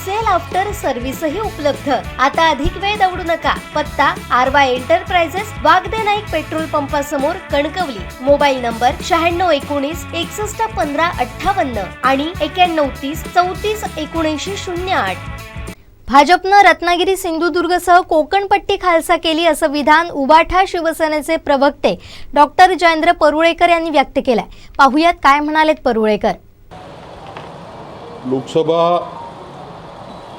Sale after सर्व्हिसही उपलब्ध. आता अधिक वेळ दौडू नका. पत्ता आरवा एंटरप्राइजेस वागदे नाईक पेट्रोल पंपासमोर कणकवली. मोबाईल नंबर शहाण्णव एकोणीस एकसष्ट पंधरा अठ्ठावन्न आणि एक्याण्णव तीस चौतीस एकोणऐंशी शून्य आठ. भाजपनं रत्नागिरी सिंधुदुर्गसह कोकणपट्टी खालसा केली असं विधान उबाठा शिवसेनेचे प्रवक्ते डॉक्टर जयेंद्र परुळेकर यांनी व्यक्त केलंय. पाहुयात काय म्हणालेत परुळेकर. लोकसभा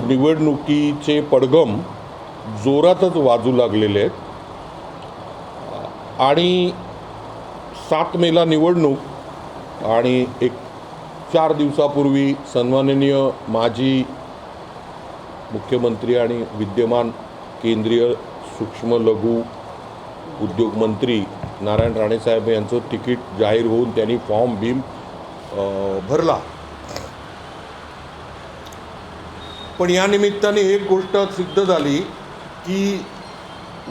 निवडणुकीचे पडगम जोरातच वाजू लागलेले आहेत. आणि सात मेला निवडणूक आणि एक चार दिवसापूर्वी सन्माननीय माजी मुख्यमंत्री आणि विद्यमान केंद्रीय सूक्ष्म लघु उद्योगमंत्री नारायण राणेसाहेब यांचं तिकीट जाहीर होऊन त्यांनी फॉर्म भीम भरला. पण या निमित्ताने एक गोष्ट सिद्ध झाली की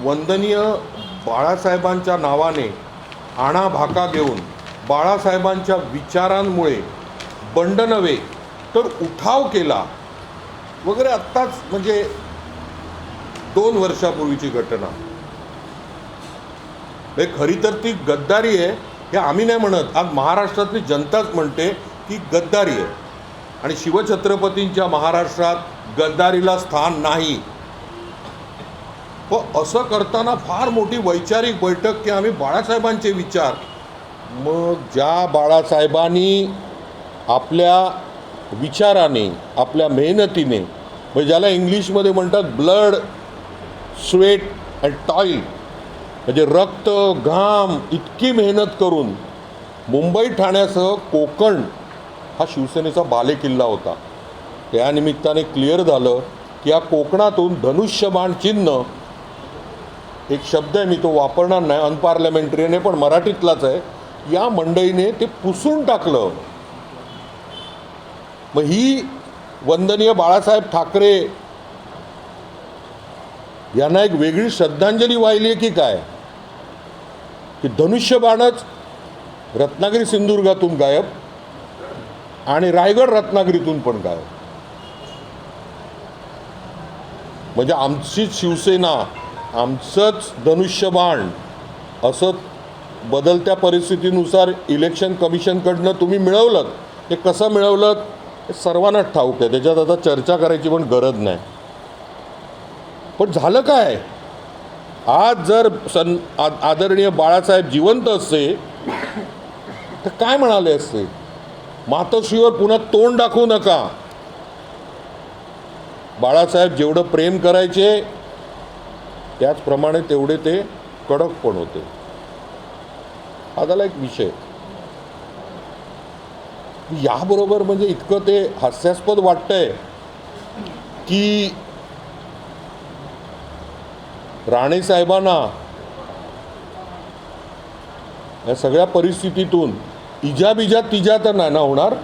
वंदनीय बाळासाहेबांच्या नावाने आणा भाका घेऊन बाळासाहेबांच्या विचारांमुळे बंड नव्हे तर उठाव केला. वगैरे आत्ताच म्हणजे दोन वर्षापूर्वीची घटना. हे खरी तर ती गद्दारी आहे हे आम्ही नाही म्हणत. आज महाराष्ट्रातली जनताच म्हणते की गद्दारी आहे. आणि शिवछत्रपतींच्या महाराष्ट्रात गद्दारीला स्थान नाही. व असं करताना फार मोठी वैचारिक बैठक की आम्ही बाळासाहेबांचे विचार. मग ज्या बाळासाहेबांनी आपल्या विचाराने आपल्या मेहनतीने म्हणजे ज्याला इंग्लिशमध्ये म्हणतात ब्लड स्वेट अँड टॉईल म्हणजे रक्त घाम इतकी मेहनत करून मुंबई ठाण्यासह कोकण हा शिवसेनेचा बालेकिल्ला होता. त्या निमित्ताने क्लिअर झालं की या कोकणातून धनुष्यबाण चिन्ह एक शब्द आहे मी तो वापरणार नाही अनपार्लमेंटरीने पण मराठीतलाच आहे. या मंडळीने ते पुसून टाकलं. मग ही वंदनीय बाळासाहेब ठाकरे यांना एक वेगळी श्रद्धांजली वाहिली आहे की काय? की धनुष्यबाणच रत्नागिरी सिंधुदुर्गातून गायब आणि रायगड रत्नागिरीतून पण गायब. म्हणजे आमचीच शिवसेना आमचंच धनुष्यबाण असं बदलत्या परिस्थितीनुसार इलेक्शन कमिशनकडनं तुम्ही मिळवलं ते कसं मिळवलं हे सर्वांनाच ठाऊक आहे. त्याच्यात आता चर्चा करायची पण गरज नाही. पण झालं काय? आज जर सन आदरणीय बाळासाहेब जिवंत असते तर काय म्हणाले असते? मातोश्रीवर पुन्हा तोंड दाखवू नका. बाळासाहेब जेवढं प्रेम करायचे त्याचप्रमाणे तेवढे ते कडक पण होते. हा झाला एक विषय. याबरोबर म्हणजे इतकं ते हास्यास्पद वाटतंय की राणे साहेबांना या सगळ्या परिस्थितीतून इजाबिजा तिजा तर नाही ना होणार?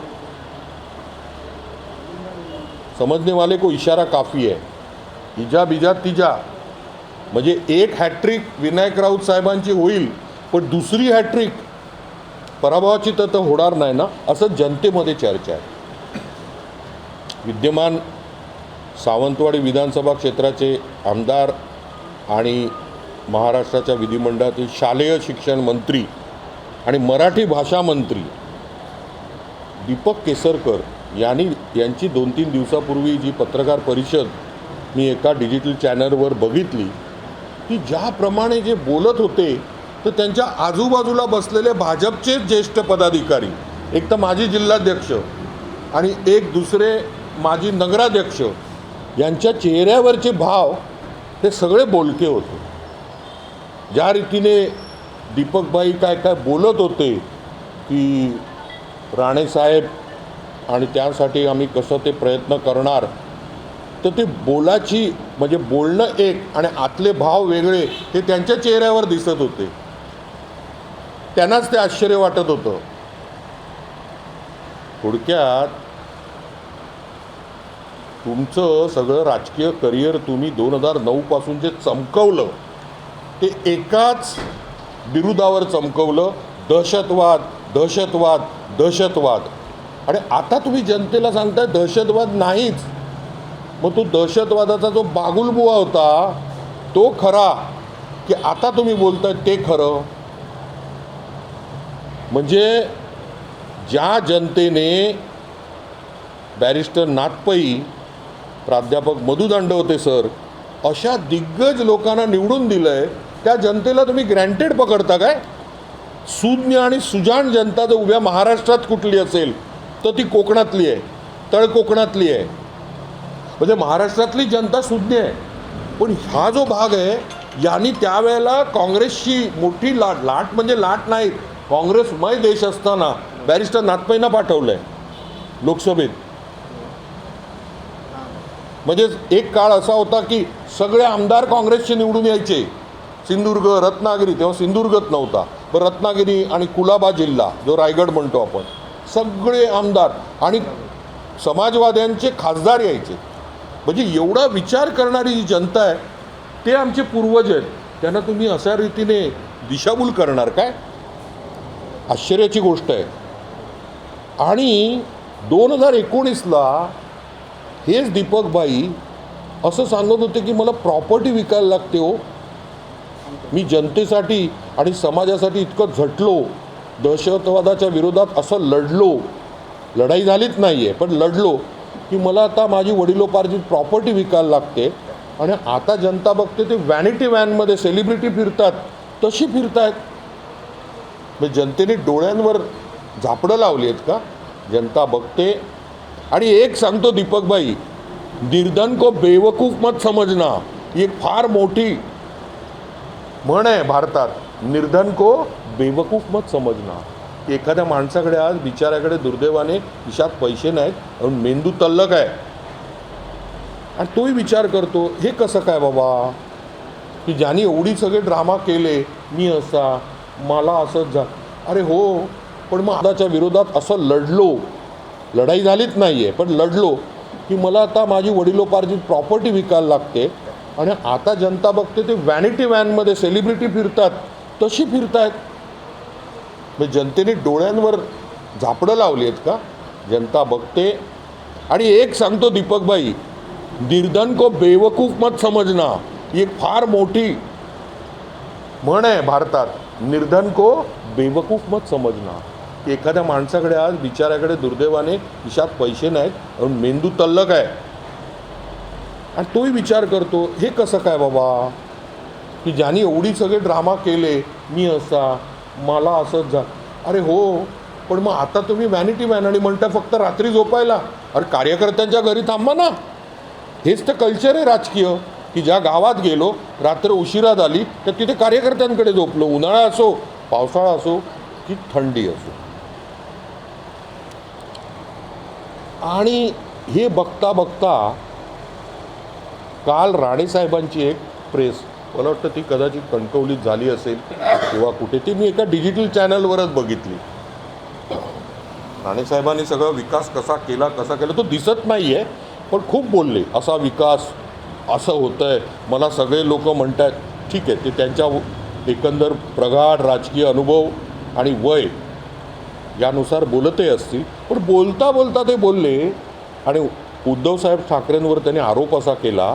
समजने वाले को इशारा काफी आहे इजा बिजा तिजा। म्हणजे एक हॅट्रिक विनायक राऊत साहेबांची होईल पण दुसरी हॅट्रिक पराभवाची तर तर होणार नाही ना? असं जनतेमध्ये चर्चा आहे. विद्यमान सावंतवाडी विधानसभा क्षेत्राचे आमदार आणि महाराष्ट्राच्या विधिमंडळातील शालेय शिक्षण मंत्री आणि मराठी भाषा मंत्री दीपक केसरकर यांनी यांची दोन तीन दिवसापूर्वी जी पत्रकार परिषद मी एका डिजिटल चॅनलवर बघितली की ज्याप्रमाणे जे बोलत होते तर त्यांच्या आजूबाजूला बसलेले भाजपचे ज्येष्ठ पदाधिकारी एक तर माजी जिल्हाध्यक्ष आणि एक दुसरे माजी नगराध्यक्ष यांच्या चेहऱ्यावरचे भाव हे सगळे बोलके होते. ज्या रीतीने दीपकबाई काय काय बोलत होते की राणेसाहेब आणि त्यासाठी आम्ही कसं ते प्रयत्न करणार? तर ते बोलाची म्हणजे बोलणं एक आणि आतले भाव वेगळे हे त्यांच्या चेहऱ्यावर दिसत होते. त्यांनाच ते आश्चर्य वाटत होतं. थोडक्यात तुमचं सगळं राजकीय करिअर तुम्ही दोन हजार नऊपासून जे चमकवलं ते एकाच बिरुदावर चमकवलं दहशतवाद दहशतवाद दहशतवाद. आणि आता तुम्ही जनतेला सांगताय दहशतवाद नाहीच. मग तो दहशतवादाचा जो बागुलबुवा होता तो खरा की आता तुम्ही बोलताय ते खरं? म्हणजे ज्या जनतेने बॅरिस्टर नाटपई प्राध्यापक मधुदंड दांडवते सर अशा दिग्गज लोकांना निवडून दिलं आहे त्या जनतेला तुम्ही ग्रँटेड पकडता काय? सुज्ञ आणि सुजाण जनता जर उभ्या महाराष्ट्रात कुठली असेल तर ती कोकणातली आहे तळ कोकणातली आहे. म्हणजे महाराष्ट्रातली जनता सुज्ञ आहे. पण हा जो भाग आहे यांनी त्यावेळेला काँग्रेसची मोठी लाट लाट म्हणजे लाट नाही काँग्रेसमय देश असताना बॅरिस्टर नाथपैना पाठवलं आहे लोकसभेत. म्हणजे एक काळ असा होता की सगळे आमदार काँग्रेसचे निवडून यायचे. सिंधुदुर्ग रत्नागिरी तेव्हा सिंधुदुर्गच नव्हता. पण रत्नागिरी आणि कुलाबा जिल्हा जो रायगड म्हणतो आपण सगळे आमदार आणि समाजवाद्यांचे खासदार यायचे. म्हणजे एवढा विचार करणारी जी जनता आहे ते आमचे पूर्वज आहेत. त्यांना तुम्ही अशा रीतीने दिशाभूल करणार काय? आश्चर्याची गोष्ट आहे. आणि दोन हजार एकोणीसला हेच दीपकबाई असं सांगत होते की मला प्रॉपर्टी विकायला लागते हो. मी जनतेसाठी आणि समाजासाठी इतकं झटलो. दहशतवादाच्या विरोधात असं लढलो. लढाई झालीच नाही आहे पण लढलो की मला आता माझी वडिलोपार्जित प्रॉपर्टी विकायला लागते आणि आता जनता बघते ते व्हॅनिटी व्हॅनमध्ये सेलिब्रिटी फिरतात. तशी फिरतायत. म्हणजे जनतेने डोळ्यांवर झापडं लावली आहेत का? जनता बघते. आणि एक सांगतो दीपकबाई निर्धन को बेवकूफ मत समजना ही एक फार मोठी म्हण आहे भारतात. निर्धन को बेवकूफ मत समजना एखाद्या माणसाकडे आज बिचाऱ्याकडे दुर्दैवाने खिशात पैसे नाहीत आणि मेंदू तल्लक आहे. आणि तोही विचार करतो हे कसं काय बाबा? की ज्यांनी एवढी सगळे ड्रामा केले मी असा मला असंच जा अरे हो पण मग आदाच्या विरोधात असं लढलो. लढाई झालीच नाही आहे पण लढलो. की मला आता माझी वडिलोपार्जित प्रॉपर्टी विकायला लागते. आणि आता जनता बघते ते व्हॅनिटी व्हॅनमध्ये सेलिब्रिटी फिरतात. तशी फिरतायत. म्हणजे जनतेने डोळ्यांवर झापडं लावली आहेत का? जनता बघते. आणि एक सांगतो दीपकबाई निर्धन को बेवकूफ मत समजना ही एक फार मोठी म्हण आहे भारतात. निर्धन को बेवकूफ मत समजना. एखाद्या माणसाकडे आज बिचाऱ्याकडे दुर्दैवाने खिशात पैसे नाहीत मेंदू तल्लक आहे. आणि तोही विचार करतो हे कसं काय बाबा? की ज्यांनी एवढी सगळे ड्रामा केले मी असा मला असंच जा अरे हो पण मग आता तुम्ही व्हॅनिटी मॅन आणि म्हणता फक्त रात्री झोपायला. अरे कार्यकर्त्यांच्या घरी थांबा ना. हेच तर कल्चर आहे राजकीय की ज्या गावात गेलो रात्र उशिरा झाली तर तिथे कार्यकर्त्यांकडे झोपलो. उन्हाळा असो पावसाळा असो की थंडी असो. आणि हे बघता बघता काल राणेसाहेबांची एक प्रेस मला वाटतं ती कदाचित कणकवलीत झाली असेल किंवा कुठे. ती मी एका डिजिटल चॅनलवरच बघितली. राणेसाहेबांनी सगळा विकास कसा केला कसा केला तो दिसत नाही आहे पण खूप बोलले असा विकास असं होतं आहे मला सगळे लोक म्हणत आहेत ठीक आहे ते त्यांच्या एकंदर प्रगाढ राजकीय अनुभव आणि वय यानुसार बोलतही असतील. पण बोलता बोलता ते बोलले आणि उद्धवसाहेब ठाकरेंवर त्यांनी आरोप असा केला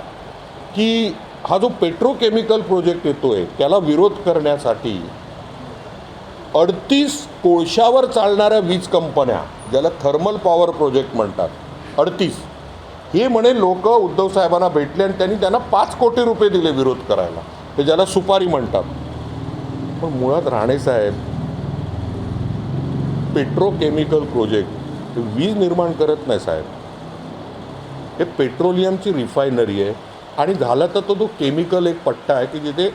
की हा जो पेट्रोकेमिकल प्रोजेक्ट येतो आहे त्याला विरोध करण्यासाठी अडतीस कोळशावर चालणाऱ्या वीज कंपन्या ज्याला थर्मल पॉवर प्रोजेक्ट म्हणतात अडतीस. हे म्हणे लोक उद्धव साहेबांना भेटले आणि त्यांनी त्यांना पाच कोटी रुपये दिले विरोध करायला. ते ज्याला सुपारी म्हणतात. पण मुळात राणेसाहेब पेट्रोकेमिकल प्रोजेक्ट वीज निर्माण करत नाही साहेब. हे पेट्रोलियमची रिफायनरी आहे. आणि झालं तर तो तो केमिकल एक पट्टा आहे की जिथे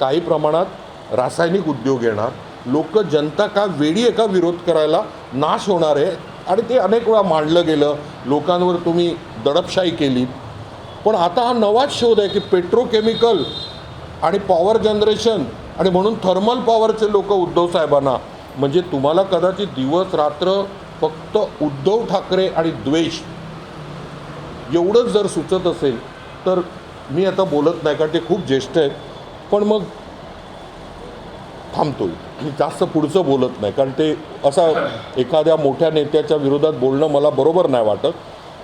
काही प्रमाणात रासायनिक उद्योग येणार लोक जनता का वेळी एका विरोध करायला नाश होणार आहे? आणि ते अनेक वेळा मांडलं गेलं लोकांवर तुम्ही दडपशाही केली. पण आता हा नवाच शोध आहे की पेट्रोकेमिकल आणि पॉवर जनरेशन आणि म्हणून थर्मल पॉवरचे लोक उद्धव साहेबांना म्हणजे तुम्हाला कदाचित दिवस रात्र फक्त उद्धव ठाकरे आणि द्वेष एवढंच जर सुचत असेल तर मी आता बोलत नाही कारण ते खूप ज्येष्ठ आहेत. पण मग थांबतो मी जास्त पुढचं बोलत नाही कारण ते असा एखाद्या मोठ्या नेत्याच्या विरोधात बोलणं मला बरोबर नाही वाटत.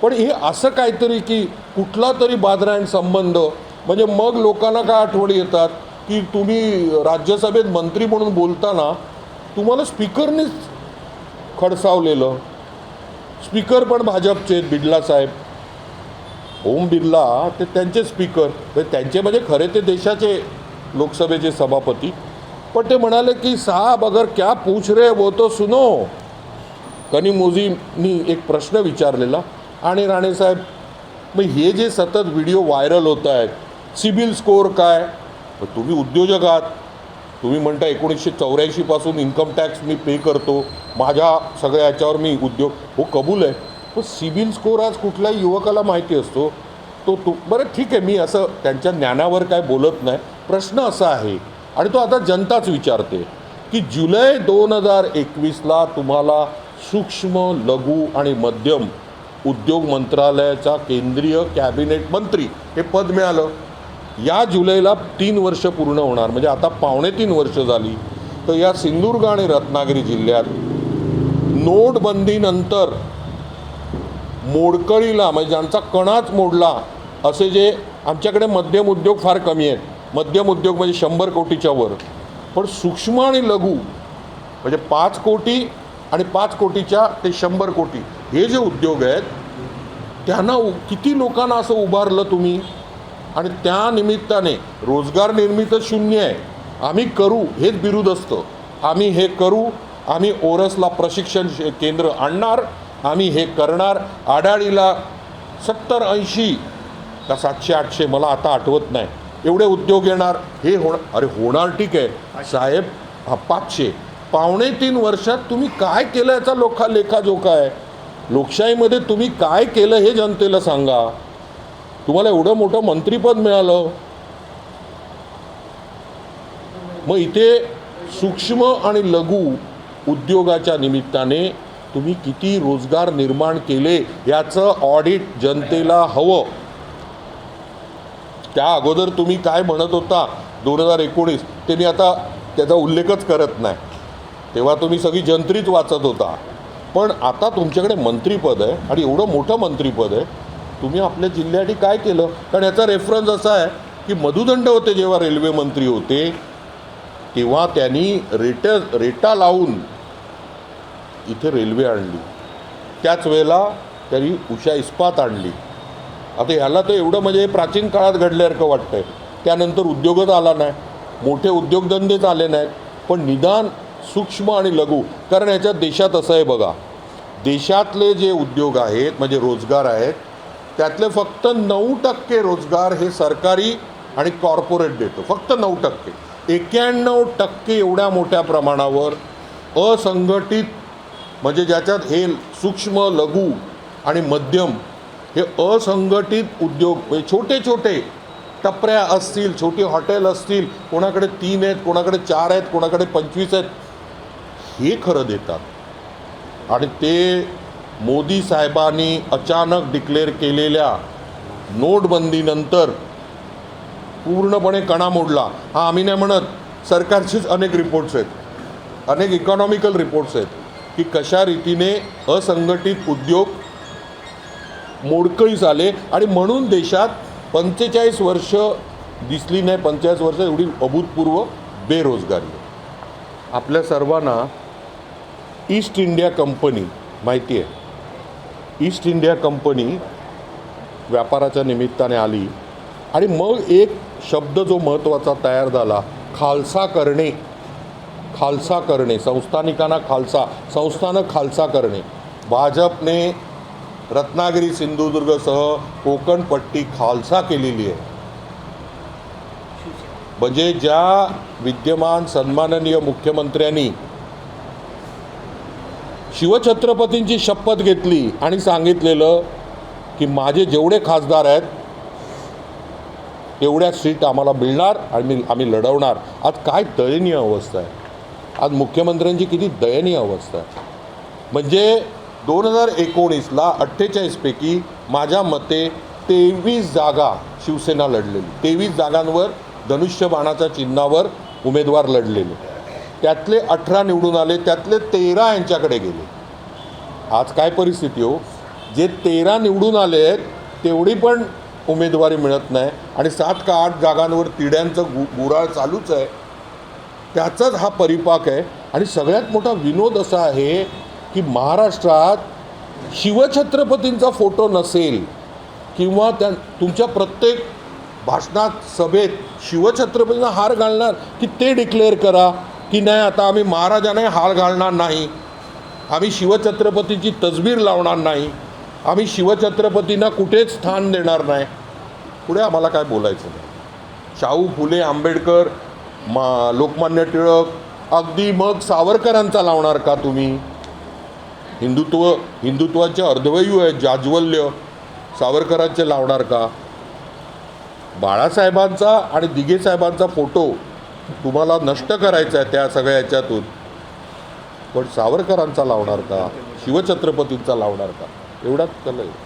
पण हे असं काहीतरी की कुठला तरी बादरायण संबंध म्हणजे मग लोकांना काय आठवणी येतात की तुम्ही राज्यसभेत मंत्री म्हणून बोलताना तुम्हाला स्पीकरनेच खडसावलेलं. स्पीकर पण भाजपचे आहेत, बिडला साहेब. ओम बिर्ला ते त्यांचे स्पीकर ते त्यांचे म्हणजे खरे ते देशाचे लोकसभेचे सभापती. पण ते म्हणाले की साहब अगर क्या पूछ रहे हो, वो तो सुनो. कनी मोजींनी एक प्रश्न विचारलेला आणि राणेसाहेब मग हे जे सतत व्हिडिओ व्हायरल होत आहेत सिबिल स्कोअर काय? मग तुम्ही उद्योजक आहात. तुम्ही म्हणता एकोणीसशे चौऱ्याऐंशीपासून इन्कम टॅक्स मी पे करतो. माझ्या सगळ्या याच्यावर मी उद्योग. हो कबूल आहे. पण सिबिल स्कोअर आज कुठल्याही युवकाला माहिती असतो तो तू बरं ठीक आहे मी असं त्यांच्या ज्ञानावर काय बोलत नाही. प्रश्न असा आहे आणि तो आता जनताच विचारते की जुलै दोन हजार एकवीसला तुम्हाला सूक्ष्म लघु आणि मध्यम उद्योग मंत्रालयाचा केंद्रीय कॅबिनेट मंत्री हे पद मिळालं. या जुलैला तीन वर्ष पूर्ण होणार म्हणजे आता पावणे तीन वर्ष झाली. तर या सिंधुदुर्ग आणि रत्नागिरी जिल्ह्यात नोटबंदीनंतर मोडकळीला म्हणजे ज्यांचा कणाच मोडला असे जे आमच्याकडे मध्यम उद्योग फार कमी आहेत. मध्यम उद्योग म्हणजे शंभर कोटीच्या वर. पण सूक्ष्म आणि लघु म्हणजे पाच कोटी आणि पाच कोटीच्या ते शंभर कोटी हे जे उद्योग आहेत त्यांना उ- किती लोकांना असं उभारलं तुम्ही? आणि त्या निमित्ताने रोजगार निर्मित शून्य आहे. आम्ही करू हेच बिरुद असतं. आम्ही हे करू आम्ही ओरसला प्रशिक्षण केंद्र आणणार आम्ही हे करणार. आडाळीला सत्तर ऐंशी का सातशे आठशे मला आता आठवत नाही. एवढे उद्योग येणार. हे होणार अरे होणार ठीक आहे. साहेब हा पाचशे. पावणे तीन वर्षात तुम्ही काय केलं याचा लोखा लेखाजोखा आहे? लोकशाहीमध्ये तुम्ही काय केलं हे जनतेला सांगा. तुम्हाला एवढं मोठं मंत्रीपद मिळालं. मग इथे सूक्ष्म आणि लघु उद्योगाच्या निमित्ताने तुम्ही किती रोजगार निर्माण केले याचं ऑडिट जनतेला हवं. त्या अगोदर तुम्ही काय म्हणत होता दोन हजार एकोणीस? त्यांनी आता त्याचा उल्लेखच करत नाही. तेव्हा तुम्ही सगळी जंत्रीच वाचत होता. पण आता तुमच्याकडे मंत्रीपद आहे आणि एवढं मोठं मंत्रीपद आहे. तुम्ही आपल्या जिल्ह्यासाठी काय केलं? कारण याचा रेफरन्स असा आहे की मधुदंड होते जेव्हा रेल्वे मंत्री होते तेव्हा त्यांनी रेट रेटा लावून इथे रेल्वे आणली. त्याच वेळेला त्यांनी उषा इस्पात आणली. आता ह्याला तर एवढं म्हणजे प्राचीन काळात घडल्यासारखं वाटतंय. त्यानंतर उद्योगच आला नाही. मोठे उद्योगधंदेच आले नाहीत. पण निदान सूक्ष्म आणि लघु कारण ह्याच्यात देशात असं आहे बघा. देशातले जे उद्योग आहेत म्हणजे रोजगार आहेत त्यातले फक्त नऊ टक्के रोजगार हे सरकारी आणि कॉर्पोरेट देतं. फक्त नऊ टक्के. एक्याण्णव टक्के एवढ्या मोठ्या प्रमाणावर असंघटित म्हणजे ज्याच्यात हे सूक्ष्म लघु आणि मध्यम हे असंघटित उद्योग म्हणजे छोटे छोटे टपऱ्या असतील छोटी हॉटेल असतील कोणाकडे तीन आहेत कोणाकडे चार आहेत कोणाकडे पंचवीस आहेत हे खरं देतात. आणि ते मोदी साहेबांनी अचानक डिक्लेअर केलेल्या नोटबंदीनंतर पूर्णपणे कणा मोडला. हा आम्ही नाही म्हणत सरकारचेच अनेक रिपोर्ट्स आहेत अनेक इकॉनॉमिकल रिपोर्ट्स आहेत. की कशा रीतीने असंघटित उद्योग मोडकळीस आले आणि म्हणून देशात पंचेचाळीस वर्ष दिसली नाही पंचेचाळीस वर्ष एवढी अभूतपूर्व बेरोजगारी आपल्या सर्वांना ईस्ट इंडिया कंपनी माहिती आहे. ईस्ट इंडिया कंपनी व्यापाराच्या निमित्ताने आली आणि मग एक शब्द जो महत्त्वाचा तयार झाला खालसा करणे. खालसा करणे संस्थानिकांना खालसा संस्थानं खालसा करणे. भाजपने रत्नागिरी सिंधुदुर्गसह कोकण पट्टी खालसा केलेली आहे. म्हणजे ज्या विद्यमान सन्माननीय मुख्यमंत्र्यांनी शिवछत्रपतींची शपथ घेतली आणि सांगितलेलं की माझे जेवढे खासदार आहेत तेवढ्या सीट आम्हाला मिळणार आणि आम्ही लढवणार. आज काय दयनीय अवस्था आहे. आज मुख्यमंत्र्यांची किती दयनीय अवस्था आहे. म्हणजे दोन हजार एकोणीसला अठ्ठेचाळीसपैकी माझ्या मते तेवीस जागा शिवसेना लढलेली. तेवीस जागांवर धनुष्यबाणाच्या चिन्हावर उमेदवार लढलेले. त्यातले अठरा निवडून आले त्यातले तेरा यांच्याकडे गेले. आज काय परिस्थिती हो? जे तेरा निवडून आले आहेत तेवढी पण उमेदवारी मिळत नाही. आणि सात का आठ जागांवर तिड्यांचं गु गुराळ चालूच आहे. त्याचाच हा परिपाक आहे. आणि सगळ्यात मोठा विनोद असा आहे की महाराष्ट्रात शिवछत्रपतींचा फोटो नसेल किंवा त्या तुमच्या प्रत्येक भाषणात सभेत शिवछत्रपतींना हार घालणार की ते डिक्लेअर करा की नाही आता आम्ही महाराजांना हार घालणार नाही. आम्ही शिवछत्रपतीची तजबीर लावणार नाही. आम्ही शिवछत्रपतींना कुठेच स्थान देणार नाही. पुढे आम्हाला काय बोलायचं? नाही शाहू फुले आंबेडकर मा लोकमान्य टिळक अगदी मग सावरकरांचा लावणार का तुम्ही? हिंदुत्व हिंदुत्वाचे अर्धवयू आहे जाज्वल्य. सावरकरांचे लावणार का? बाळासाहेबांचा आणि दिघे साहेबांचा फोटो तुम्हाला नष्ट करायचा आहे त्या सगळ्या याच्यातून. पण सावरकरांचा लावणार का? शिवछत्रपतींचा लावणार का? एवढाच कल आहे.